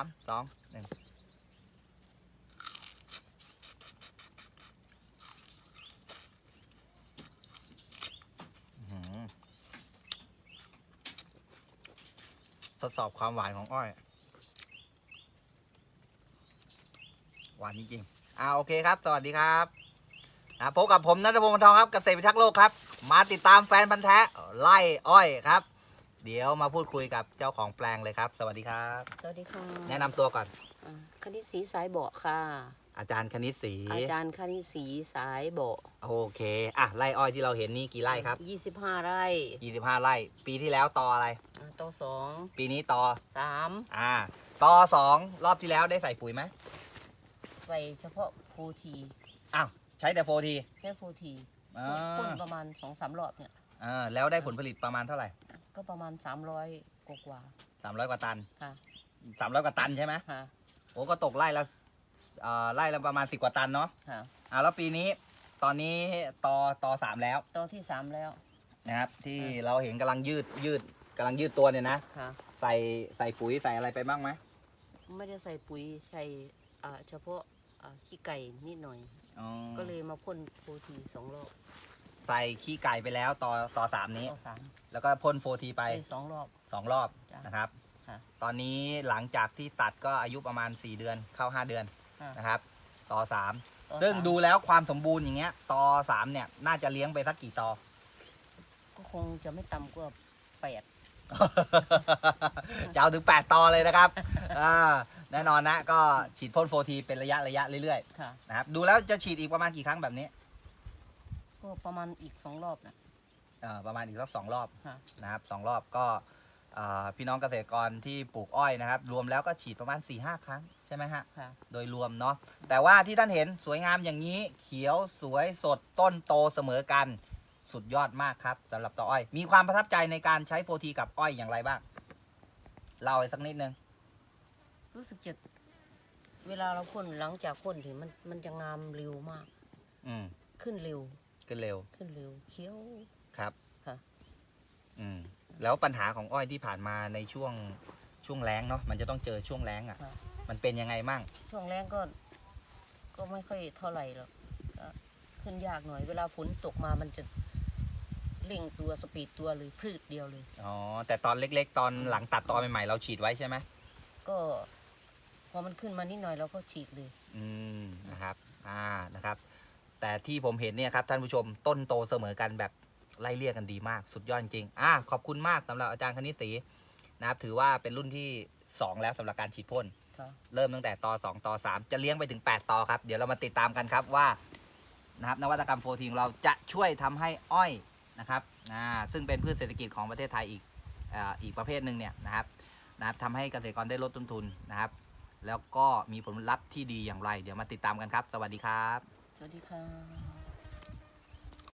ามสองหนึ่งทดสอบความหวานของอ้อย หวานจริงๆอ่าโอเคครับ สวัสดีครับอ่าพบกับผมนัทพงศ์วงศ์ทองครับเกษตรพิทักษ์โลกครับ มาติดตามแฟนพันธ์แท้ไล่อ้อยครับ เดี๋ยวมาพูดคุยกับเจ้าของแปลงเลยครับ สวัสดีครับ สวัสดีค่ะแนะนำตัวก่อน อ่าคณิตศรีสายเบาะค่ะ อาจารย์คณิตศรีอาจารย์คณิตศรีสายเบาะโอเคอะไร่อ้อยที่เราเห็นนี่กี่ไร่ครับ ยี่สิบห้าไร่25 ไร่ ปีที่แล้วตออะไร อ่าต่อสองปีนี้ตอสามอ่าตอสองรอบที่แล้วได้ใส่ปุ๋ยไหมใส่เฉพาะโฟทีอ้าวใช้แต่โฟทีแค่โฟทีอ่พ่นาประมาณสองสามรอบเนี่ย อ่าแล้วได้ผลผลิตประมาณเท่าไหร่ ก็ประมาณสามร้อยกว่า300กว่าตันๆค่ะ300กว่าตันใช่ไหมค่ะโอ้ก็ตกไร่ละอ่าไร่ละประมาณ10กว่าตันเนาะค่ะอ่าแล้วปีนี้ตอนนี้ตอตอสามแล้วต่อที่สามแล้ว นะครับที่อ่าเราเห็นกำลังยืดยืดกำลังยืดตัวเนี่ยนะ ค่ะ ใส่ใส่ปุ๋ยใส่อะไรไปบ้างไหมไม่ได้ใส่ปุ๋ยใส่อ่าเฉพาะอ่าขี้ไก่นิดหน่อย อ๋อก็เลยมาพ่นโฟทีสองรอบ ใส่ขี้ไก่ไปแล้วต่อต่อสามนี้ต่อสามแล้วก็พ่นโฟทีไปไปสองรอบ สองรอบจ้ะนะครับ ค่ะตอนนี้หลังจากที่ตัดก็อายุประมาณ 4 เดือนเข้า 5 เดือนค่ะ นะครับ ต่อ3ต่อซึ่งสาม ดูแล้วความสมบูรณ์อย่างเงี้ยต่อ3เนี่ยน่าจะเลี้ยงไปสักกี่ต่อ ก็คงจะไม่ต่ำกว่าแปด จะเอาถึง 8 ต่อเลยนะครับอ่าแน่นอนนะก็ฉีดพ่นโฟทีเป็นระยะระยะเรื่อยค่ะ ๆนะครับดูแล้วจะฉีดอีกประมาณกี่ครั้งแบบนี้ ก็ประมาณอีกสองรอบนะ เอ่อประมาณอีกสักสองรอบค่ะ นะครับสองรอบก็อ่าพี่น้องเกษตรกรที่ปลูกอ้อยนะครับ รวมแล้วก็ฉีดประมาณ4ีหครั้งใช่ไหมฮะ ค่ะ โดยรวมเนาะแต่ว่าที่ท่านเห็นสวยงามอย่างนี้ เขียวสวยสดต้นโตเสมอกันสุดยอดมากครับสำหรับต่ออ้อย มีความประทับใจในการใช้โฟทีกับอ้อยอย่างไรบ้างเล่าให้สักนิดนึงรู้สึกจะเวลาเราพ่นหลังจากพ่นถึงมันมันจะงามเร็วมาก อืมขึ้นเร็ว ขึ้นเร็วขึ้นเร็วเขียว ครับค่ะอืมแล้วปัญหาของอ้อยที่ผ่านมาในช่วงช่วงแล้งเนาะมันจะต้องเจอช่วงแล้งอะ่ะ ค่ะ มันเป็นยังไงมั่งช่วงแรกก็ ก็ไม่ค่อยเท่าไหร่หรอกก็ขึ้นยากหน่อยเวลาฝนตกมามันจะเร่งตัวสปีดตัวเลยพืชเดียวเลย อ๋อแต่ตอนเล็ก ๆ ตอนหลังตัดตอนใหม่ๆเราฉีดไว้ใช่ไหมก็ พอมันขึ้นมานิดหน่อยเราก็ฉีดเลย อืมนะครับ อ่านะครับ แต่ที่ผมเห็นเนี่ยครับท่านผู้ชมต้นโตเสมอกันแบบไล่เลี่ยกันดีมากสุดยอดจริงๆอ่าขอบคุณมากสำหรับอาจารย์คณิตศรีนะครับถือว่าเป็นรุ่นที่ 2 แล้วสำหรับการฉีดพ่นค่ะเริ่มตั้งแต่ต่อ2ต่อ3จะเลี้ยงไปถึง 8ต่อครับเดี๋ยวเรามาติดตามกันครับว่านะครับนวัตกรรมโฟทีของเราจะช่วยทำให้อ้อยนะครับอ่าซึ่งเป็นพืชเศรษฐกิจของประเทศไทยอีกอ่าอีกประเภทหนึ่งเนี่ยนะครับนะครับทำให้เกษตรกรได้ลดต้นทุนนะครับ แล้วก็มีผลลัพธ์ที่ดีอย่างไร เดี๋ยวมาติดตามกันครับ สวัสดีครับ สวัสดีค่ะ